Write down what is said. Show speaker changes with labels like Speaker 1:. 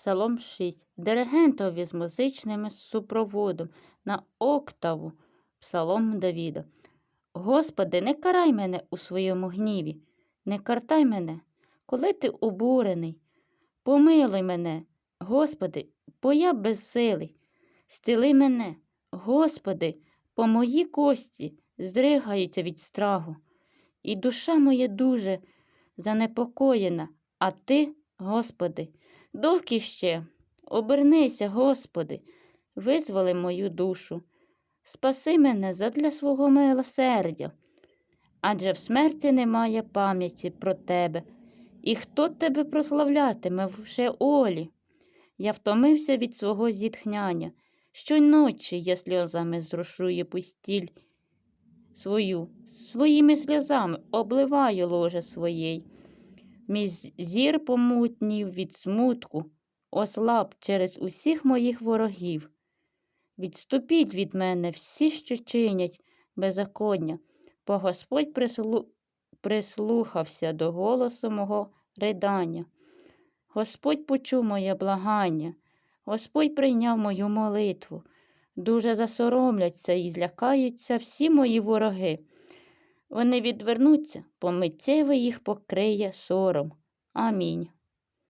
Speaker 1: Псалом 6. Диригентові з музичним супроводом на октаву. Псалом Давіда. Господи, не карай мене у своєму гніві, не картай мене, коли ти обурений. Помилуй мене, Господи, бо я безсилий. Стіли мене, Господи, по мої кості здригаються від страху. І душа моя дуже занепокоєна, а ти, Господи, довгі ще, обернися, Господи, визволи мою душу. Спаси мене задля свого милосердя, адже в смерті немає пам'яті про тебе, і хто тебе прославлятиме в Шеолі? Я втомився від свого зітхняння. Щоночі я сльозами зрошую пустіль свою, своїми сльозами обливаю ложе своєї. Мій зір помутнів від смутку, ослаб через усіх моїх ворогів. Відступіть від мене всі, що чинять беззаконня, бо Господь прислу... прислухався до голосу мого ридання. Господь почув моє благання, Господь прийняв мою молитву. Дуже засоромляться і злякаються всі мої вороги. Вони відвернуться, бо миттєво їх покриє сором. Амінь.